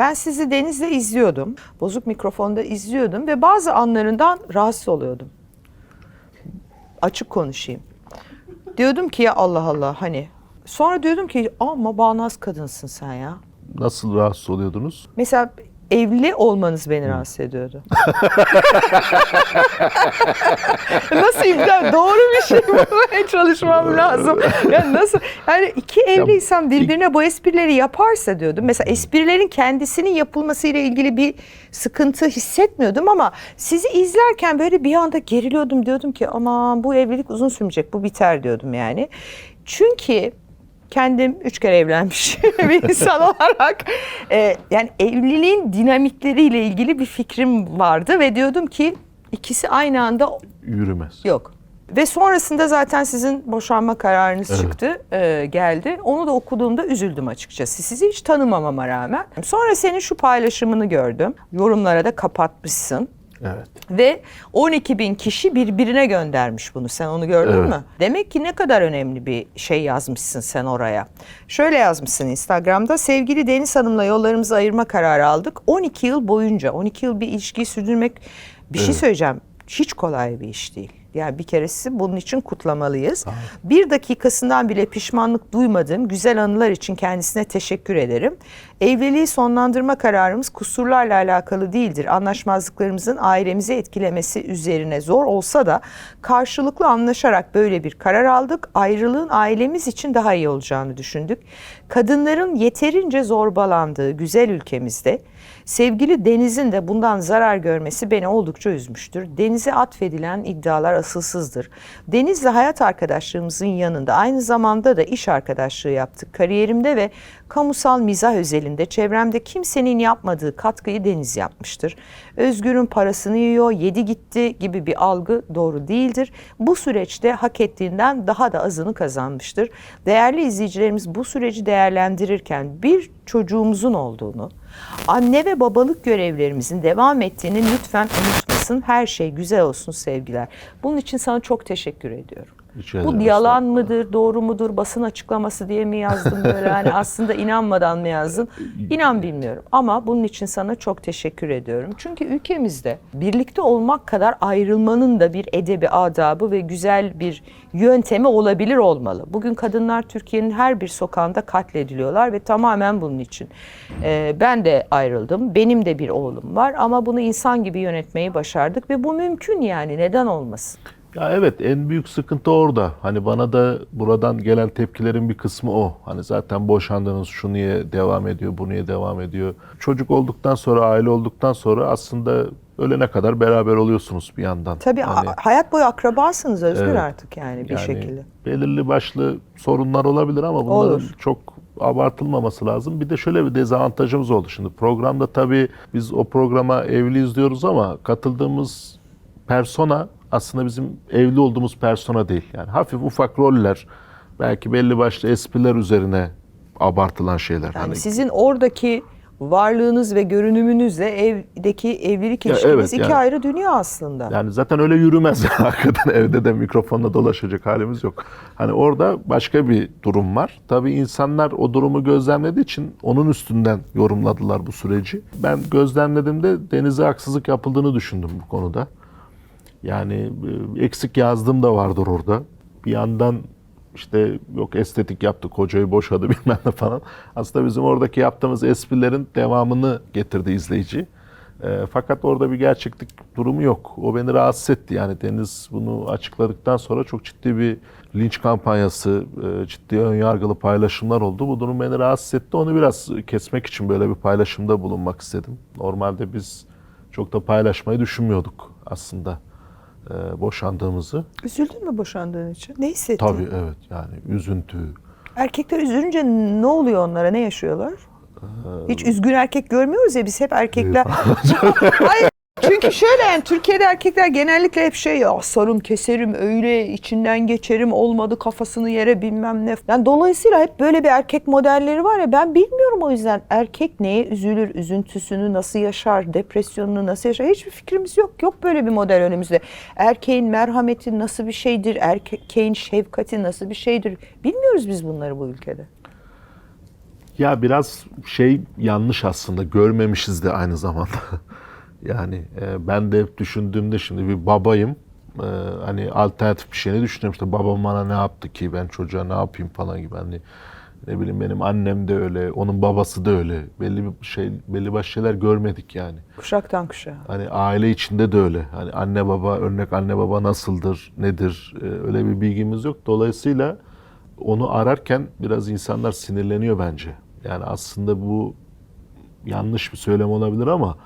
Ben sizi Deniz'le izliyordum. Bozuk mikrofonda izliyordum ve bazı anlarından rahatsız oluyordum. Açık konuşayım. Diyordum ki ya Allah Allah hani. Sonra diyordum ki ama bağnaz kadınsın sen ya. Nasıl rahatsız oluyordunuz? Mesela evli olmanız beni rahatsız ediyordu. nasıl imkan? Doğru bir şey bulmaya çalışmam lazım. Yani nasıl? Yani iki evliysem birbirine bu esprileri yaparsa diyordum. Mesela esprilerin kendisinin yapılmasıyla ilgili bir sıkıntı hissetmiyordum ama sizi izlerken böyle bir anda geriliyordum. Diyordum ki aman bu evlilik uzun sürmeyecek, bu biter diyordum yani. Çünkü kendim üç kere evlenmiş bir insan olarak e, yani evliliğin dinamikleriyle ilgili bir fikrim vardı ve diyordum ki ikisi aynı anda Yürümez. yok. Ve sonrasında zaten sizin boşanma kararınız Evet. çıktı, e, geldi. Onu da okuduğumda üzüldüm açıkçası. Sizi hiç tanımamama rağmen. Sonra senin şu paylaşımını gördüm. Yorumlara da kapatmışsın. Evet. Ve 12 bin kişi birbirine göndermiş bunu. Sen onu gördün Evet. mü? Demek ki ne kadar önemli bir şey yazmışsın sen oraya. Şöyle yazmışsın Instagram'da. Sevgili Deniz Hanım'la yollarımızı ayırma kararı aldık. 12 yıl boyunca, 12 yıl bir ilişkiyi sürdürmek bir şey Evet. söyleyeceğim. Hiç kolay bir iş değil. Yani bir keresi bunun için kutlamalıyız. Bir dakikasından bile pişmanlık duymadığım güzel anılar için kendisine teşekkür ederim. Evliliği sonlandırma kararımız kusurlarla alakalı değildir. Anlaşmazlıklarımızın ailemizi etkilemesi üzerine zor olsa da karşılıklı anlaşarak böyle bir karar aldık. Ayrılığın ailemiz için daha iyi olacağını düşündük. Kadınların yeterince zorbalandığı güzel ülkemizde sevgili Deniz'in de bundan zarar görmesi beni oldukça üzmüştür. Deniz'e atfedilen iddialar asılsızdır. Deniz'le hayat arkadaşlığımızın yanında aynı zamanda da iş arkadaşlığı yaptık. Kariyerimde ve kamusal mizah özelinde çevremde kimsenin yapmadığı katkıyı Deniz yapmıştır. Özgür'ün parasını yiyor, yedi gitti gibi bir algı doğru değildir. Bu süreçte hak ettiğinden daha da azını kazanmıştır. Değerli izleyicilerimiz bu süreci değerlendirirken bir çocuğumuzun olduğunu, anne ve babalık görevlerimizin devam ettiğini lütfen unutmasın. Her şey güzel olsun sevgiler. Bunun için sana çok teşekkür ediyorum. Rica Bu yalan mıdır, doğru mudur, basın açıklaması diye mi yazdın böyle hani aslında inanmadan mı yazdın? İnan bilmiyorum ama bunun için sana çok teşekkür ediyorum. Çünkü ülkemizde birlikte olmak kadar ayrılmanın da bir edebi, adabı ve güzel bir yöntemi olabilir olmalı. Bugün kadınlar Türkiye'nin her bir sokağında katlediliyorlar ve tamamen bunun için. Ee, ben de ayrıldım, benim de bir oğlum var ama bunu insan gibi yönetmeyi başardık ve bu mümkün yani neden olmasın? Ya evet en büyük sıkıntı orada. Hani bana da buradan gelen tepkilerin bir kısmı o. Hani zaten boşandınız şu niye devam ediyor, bu niye devam ediyor. Çocuk olduktan sonra, aile olduktan sonra aslında ölene kadar beraber oluyorsunuz bir yandan. Tabii Hani hayat boyu akrabasınız Özgür Evet. artık yani bir yani şekilde. Belirli başlı sorunlar olabilir ama bunların Olur. çok abartılmaması lazım. Bir de şöyle bir dezavantajımız oldu şimdi. Programda tabii biz o programa evliyiz diyoruz ama katıldığımız persona aslında bizim evli olduğumuz persona değil. Yani hafif ufak roller, belki belli başlı espriler üzerine abartılan şeyler. Yani hani sizin oradaki varlığınız ve görünümünüzle evdeki evlilik Ya ilişkiniz evet, iki yani- ayrı dünya aslında. Yani zaten öyle yürümez. Hakikaten evde de mikrofonla dolaşacak halimiz yok. Hani orada başka bir durum var. Tabii insanlar o durumu gözlemlediği için onun üstünden yorumladılar bu süreci. Ben gözlemlediğimde denize haksızlık yapıldığını düşündüm bu konuda. Yani e, eksik yazdığım da vardır orada. Bir yandan işte yok estetik yaptık, hocayı boşadı bilmem ne falan. Aslında bizim oradaki yaptığımız esprilerin devamını getirdi izleyici. E, fakat orada bir gerçeklik durumu yok. O beni rahatsız etti. Yani Deniz bunu açıkladıktan sonra çok ciddi bir linç kampanyası, e, ciddi önyargılı paylaşımlar oldu. Bu durum beni rahatsız etti. Onu biraz kesmek için böyle bir paylaşımda bulunmak istedim. Normalde biz çok da paylaşmayı düşünmüyorduk aslında e, boşandığımızı. Üzüldün mü boşandığın için? Ne hissettin? Tabii evet yani üzüntü. Erkekler üzülünce ne oluyor onlara? Ne yaşıyorlar? Ee, Hiç üzgün erkek görmüyoruz ya biz hep erkekler. Hayır. Çünkü şöyle yani Türkiye'de erkekler genellikle hep şey ya sarım keserim öyle içinden geçerim olmadı kafasını yere bilmem ne. Yani dolayısıyla hep böyle bir erkek modelleri var ya ben bilmiyorum o yüzden erkek neye üzülür, üzüntüsünü nasıl yaşar, depresyonunu nasıl yaşar hiçbir fikrimiz yok. Yok böyle bir model önümüzde. Erkeğin merhameti nasıl bir şeydir, erkeğin şefkati nasıl bir şeydir bilmiyoruz biz bunları bu ülkede. Ya biraz şey yanlış aslında görmemişiz de aynı zamanda. yani e, ben de hep düşündüğümde şimdi bir babayım. E, hani alternatif bir şeyini düşünüyorum işte babam bana ne yaptı ki ben çocuğa ne yapayım falan gibi hani ne bileyim benim annem de öyle, onun babası da öyle. Belli bir şey belli başlı şeyler görmedik yani. Kuşaktan kuşağa. Hani aile içinde de öyle. Hani anne baba örnek anne baba nasıldır, nedir e, öyle bir bilgimiz yok. Dolayısıyla onu ararken biraz insanlar sinirleniyor bence. Yani aslında bu yanlış bir söylem olabilir ama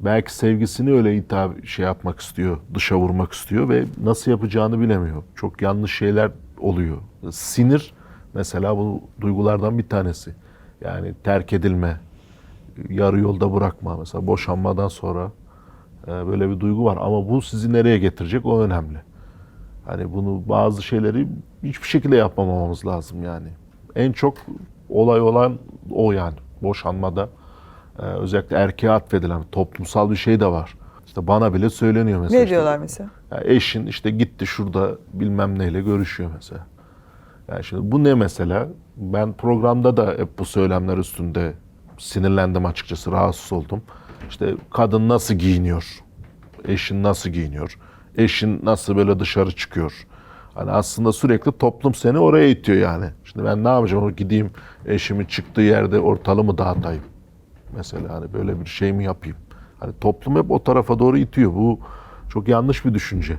belki sevgisini öyle hitap şey yapmak istiyor, dışa vurmak istiyor ve nasıl yapacağını bilemiyor. Çok yanlış şeyler oluyor. Sinir mesela bu duygulardan bir tanesi. Yani terk edilme, yarı yolda bırakma mesela boşanmadan sonra e, böyle bir duygu var ama bu sizi nereye getirecek o önemli. Hani bunu bazı şeyleri hiçbir şekilde yapmamamız lazım yani. En çok olay olan o yani boşanmada e, özellikle erkeğe atfedilen toplumsal bir şey de var. İşte bana bile söyleniyor mesela. Ne işte, diyorlar mesela? ya eşin işte gitti şurada bilmem neyle görüşüyor mesela. Yani şimdi bu ne mesela? Ben programda da hep bu söylemler üstünde sinirlendim açıkçası, rahatsız oldum. İşte kadın nasıl giyiniyor? Eşin nasıl giyiniyor? Eşin nasıl böyle dışarı çıkıyor? Hani aslında sürekli toplum seni oraya itiyor yani. Şimdi ben ne yapacağım? Gideyim eşimin çıktığı yerde ortalığı mı dağıtayım? Mesela hani böyle bir şey mi yapayım? Hani toplum hep o tarafa doğru itiyor. Bu çok yanlış bir düşünce.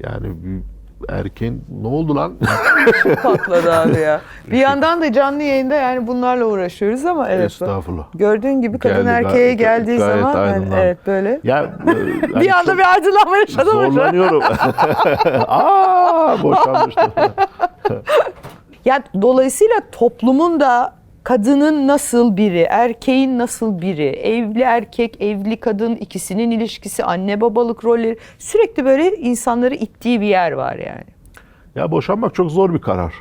Yani bir erkeğin ne oldu lan? Patladı abi ya. Bir yandan da canlı yayında yani bunlarla uğraşıyoruz ama evet. Estağfurullah. Gördüğün gibi kadın Geldi, erkeğe gayet- geldiği gayet zaman yani evet böyle. Ya e, hani bir anda bir aydınlanma yaşadım zorlanıyorum. Aa boşanmıştım. Ya dolayısıyla toplumun da kadının nasıl biri, erkeğin nasıl biri, evli erkek, evli kadın ikisinin ilişkisi, anne babalık rolleri sürekli böyle insanları ittiği bir yer var yani. ya boşanmak çok zor bir karar.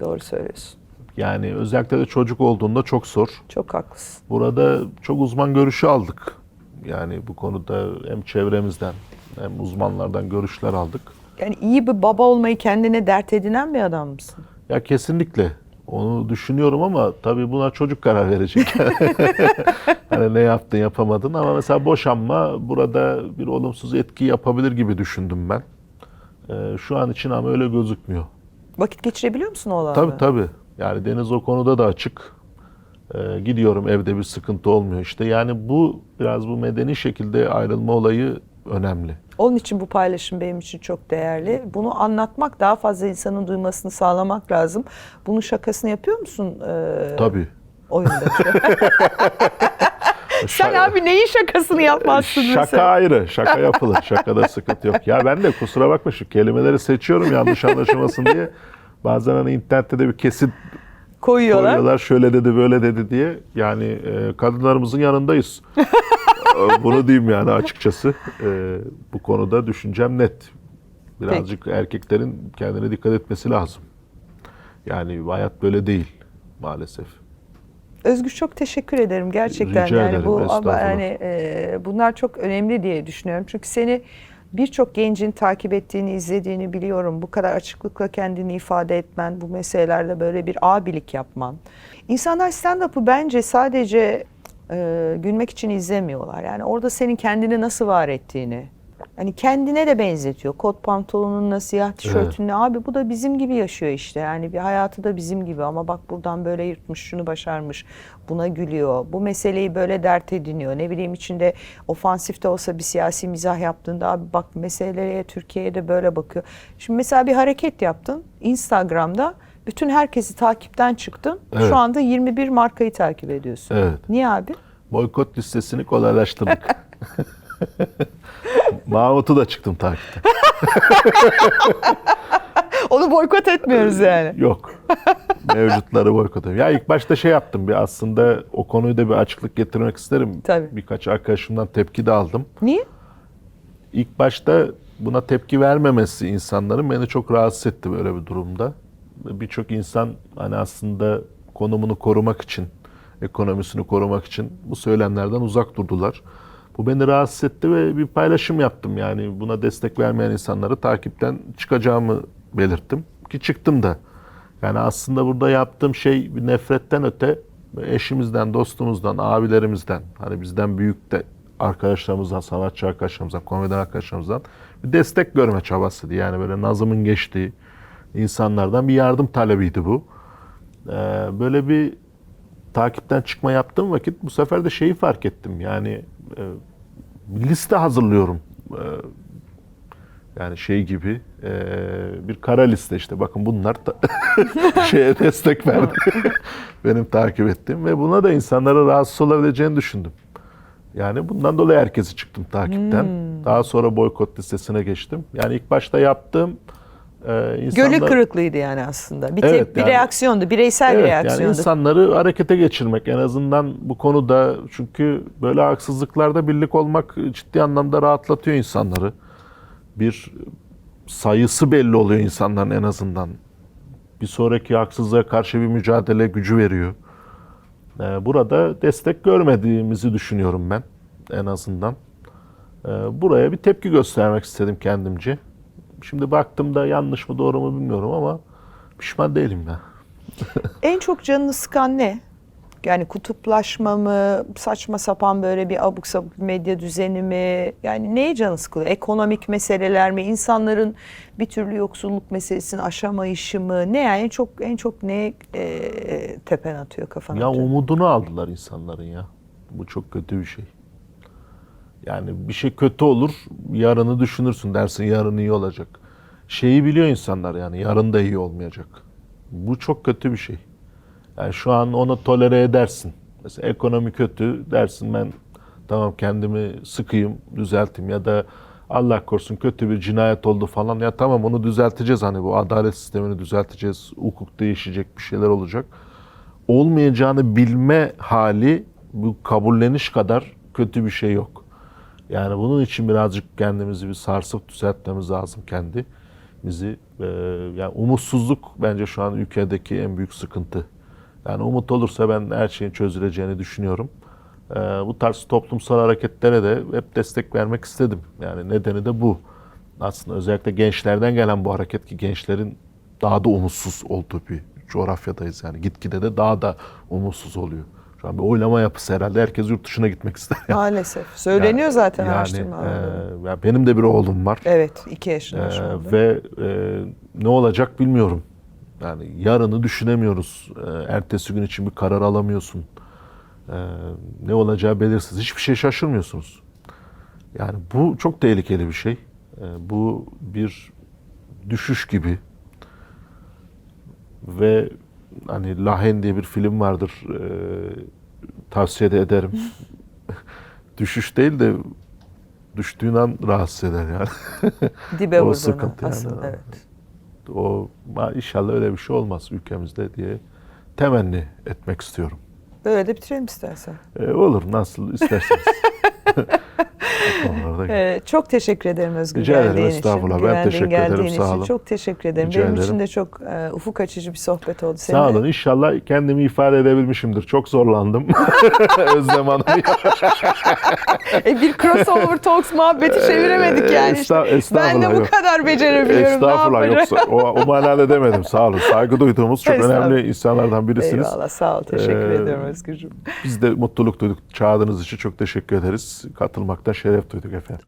Doğru söylüyorsun. Yani özellikle de çocuk olduğunda çok zor. Çok haklısın. Burada çok uzman görüşü aldık. Yani bu konuda hem çevremizden hem uzmanlardan görüşler aldık. Yani iyi bir baba olmayı kendine dert edinen bir adam mısın? Ya kesinlikle onu düşünüyorum ama tabii buna çocuk karar verecek. hani ne yaptın yapamadın ama mesela boşanma burada bir olumsuz etki yapabilir gibi düşündüm ben. Ee, şu an için ama öyle gözükmüyor. Vakit geçirebiliyor musun o alanda? Tabii tabii. Yani Deniz o konuda da açık. Ee, gidiyorum evde bir sıkıntı olmuyor işte. Yani bu biraz bu medeni şekilde ayrılma olayı önemli. Onun için bu paylaşım benim için çok değerli. Bunu anlatmak, daha fazla insanın duymasını sağlamak lazım. Bunun şakasını yapıyor musun e, Tabii. oyunda? Sen abi neyin şakasını yapmazsın Şaka mesela? ayrı. Şaka yapılır. Şakada sıkıntı yok. Ya ben de kusura bakma şu kelimeleri seçiyorum yanlış anlaşılmasın diye. Bazen hani internette de bir kesit Koyuyorlar. koyuyorlar. Şöyle dedi böyle dedi diye. Yani e, kadınlarımızın yanındayız. E, Bunu diyeyim yani açıkçası. E, bu konuda düşüncem net. Birazcık erkeklerin kendine dikkat etmesi lazım. Yani hayat böyle değil maalesef. Özgür çok teşekkür ederim gerçekten. Rica yani ederim, bu ama yani e, bunlar çok önemli diye düşünüyorum. Çünkü seni birçok gencin takip ettiğini, izlediğini biliyorum. Bu kadar açıklıkla kendini ifade etmen, bu meselelerde böyle bir abilik yapman. İnsanlar stand-up'ı bence sadece e, gülmek için izlemiyorlar. Yani orada senin kendini nasıl var ettiğini, Hani kendine de benzetiyor. Kot pantolonunla, siyah tişörtünle. Abi bu da bizim gibi yaşıyor işte. Yani bir hayatı da bizim gibi ama bak buradan böyle yırtmış, şunu başarmış. Buna gülüyor. Bu meseleyi böyle dert ediniyor. Ne bileyim içinde ofansif de olsa bir siyasi mizah yaptığında abi bak meseleye Türkiye'ye de böyle bakıyor. Şimdi mesela bir hareket yaptın Instagram'da. Bütün herkesi takipten çıktın. Evet. Şu anda 21 markayı takip ediyorsun. Evet. Niye abi? Boykot listesini kolaylaştırdık. Mahmut'u da çıktım takipte. Onu boykot etmiyoruz yani. Yok. Mevcutları boykot ediyorum. Ya ilk başta şey yaptım bir aslında o konuyu da bir açıklık getirmek isterim. Tabii. Birkaç arkadaşımdan tepki de aldım. Niye? İlk başta buna tepki vermemesi insanların beni çok rahatsız etti böyle bir durumda. Birçok insan hani aslında konumunu korumak için, ekonomisini korumak için bu söylemlerden uzak durdular. Bu beni rahatsız etti ve bir paylaşım yaptım. Yani buna destek vermeyen insanları takipten çıkacağımı belirttim. Ki çıktım da. Yani aslında burada yaptığım şey bir nefretten öte eşimizden, dostumuzdan, abilerimizden, hani bizden büyük de arkadaşlarımızdan, sanatçı arkadaşlarımızdan, komedyen arkadaşlarımızdan bir destek görme çabasıydı. Yani böyle nazımın geçtiği insanlardan bir yardım talebiydi bu. Ee, böyle bir takipten çıkma yaptığım vakit bu sefer de şeyi fark ettim. Yani e, liste hazırlıyorum. E, yani şey gibi e, bir kara liste işte bakın bunlar da şeye destek verdi. Benim takip ettiğim ve buna da insanlara rahatsız olabileceğini düşündüm. Yani bundan dolayı herkesi çıktım takipten. Daha sonra boykot listesine geçtim. Yani ilk başta yaptığım e, insanlar... Gölü kırıklığıydı yani aslında. Bir, Evet, tep- bir yani- reaksiyondu, bireysel bir Evet yani reaksiyondu. insanları harekete geçirmek en azından bu konuda çünkü böyle haksızlıklarda birlik olmak ciddi anlamda rahatlatıyor insanları. Bir sayısı belli oluyor insanların en azından. Bir sonraki haksızlığa karşı bir mücadele gücü veriyor. Ee, Burada destek görmediğimizi düşünüyorum ben en azından. Ee, Buraya bir tepki göstermek istedim kendimce. Şimdi baktığımda yanlış mı doğru mu bilmiyorum ama pişman değilim ya. En çok canını sıkan ne? Yani kutuplaşma mı, saçma sapan böyle bir abuk sabuk medya düzeni mi? Yani neye canı sıkılıyor? Ekonomik meseleler mi? İnsanların bir türlü yoksulluk meselesini aşamayışı mı? Ne yani en çok en çok ne e, tepen atıyor kafana? Ya atıyor? umudunu aldılar insanların ya. Bu çok kötü bir şey. Yani bir şey kötü olur, yarını düşünürsün dersin yarın iyi olacak. Şeyi biliyor insanlar yani yarın da iyi olmayacak. Bu çok kötü bir şey. Yani şu an onu tolere edersin. Mesela ekonomi kötü dersin ben tamam kendimi sıkayım, düzelteyim ya da Allah korusun kötü bir cinayet oldu falan. Ya tamam onu düzelteceğiz hani bu adalet sistemini düzelteceğiz. Hukuk değişecek bir şeyler olacak. Olmayacağını bilme hali bu kabulleniş kadar kötü bir şey yok. Yani bunun için birazcık kendimizi bir sarsıp düzeltmemiz lazım kendimizi. Ee, yani umutsuzluk bence şu an ülkedeki en büyük sıkıntı. Yani umut olursa ben her şeyin çözüleceğini düşünüyorum. Ee, bu tarz toplumsal hareketlere de hep destek vermek istedim. Yani nedeni de bu. Aslında özellikle gençlerden gelen bu hareket ki gençlerin daha da umutsuz olduğu bir coğrafyadayız. Yani gitgide de daha da umutsuz oluyor. Bir oylama yapısı herhalde. Herkes yurt dışına gitmek ister. Yani, Maalesef. Söyleniyor zaten yani, araştırmalarda. e, benim de bir oğlum var. Evet, iki yaşında şu anda. ve e, ne olacak bilmiyorum. Yani yarını düşünemiyoruz. Ee, ertesi gün için bir karar alamıyorsun. Ee, ne olacağı belirsiz. Hiçbir şey şaşırmıyorsunuz. Yani bu çok tehlikeli bir şey. Ee, bu bir düşüş gibi. Ve hani Lahen diye bir film vardır. Ee, tavsiye de ederim. Düşüş değil de düştüğün an rahatsız eder yani. Dibe o sıkıntı yani. aslında. Evet. O inşallah öyle bir şey olmaz ülkemizde diye temenni etmek istiyorum. Böyle de bitirelim istersen. Ee, olur nasıl isterseniz. Konularda- Ee, çok teşekkür ederim Özgür Rica ederim, geldiğin için. estağfurullah. Ben teşekkür ederim, sağ için. olun. Çok teşekkür ederim. Rica Benim ederim. için de çok e, ufuk açıcı bir sohbet oldu. Sağ Seninle- olun. İnşallah kendimi ifade edebilmişimdir. Çok zorlandım. Özlem Hanım. E, bir crossover talks muhabbeti çeviremedik yani. işte. Esta- Ben estağfurullah, de bu kadar becerebiliyorum. Estağfurullah yoksa o, o manada demedim. Sağ olun. Saygı duyduğumuz çok Estağfurullah. önemli insanlardan birisiniz. Eyvallah sağ ol. Teşekkür Ee, ediyorum Özgürcüğüm. Biz de mutluluk duyduk. Çağırdığınız için çok teşekkür ederiz. Katılmaktan şeref duyduk efendim.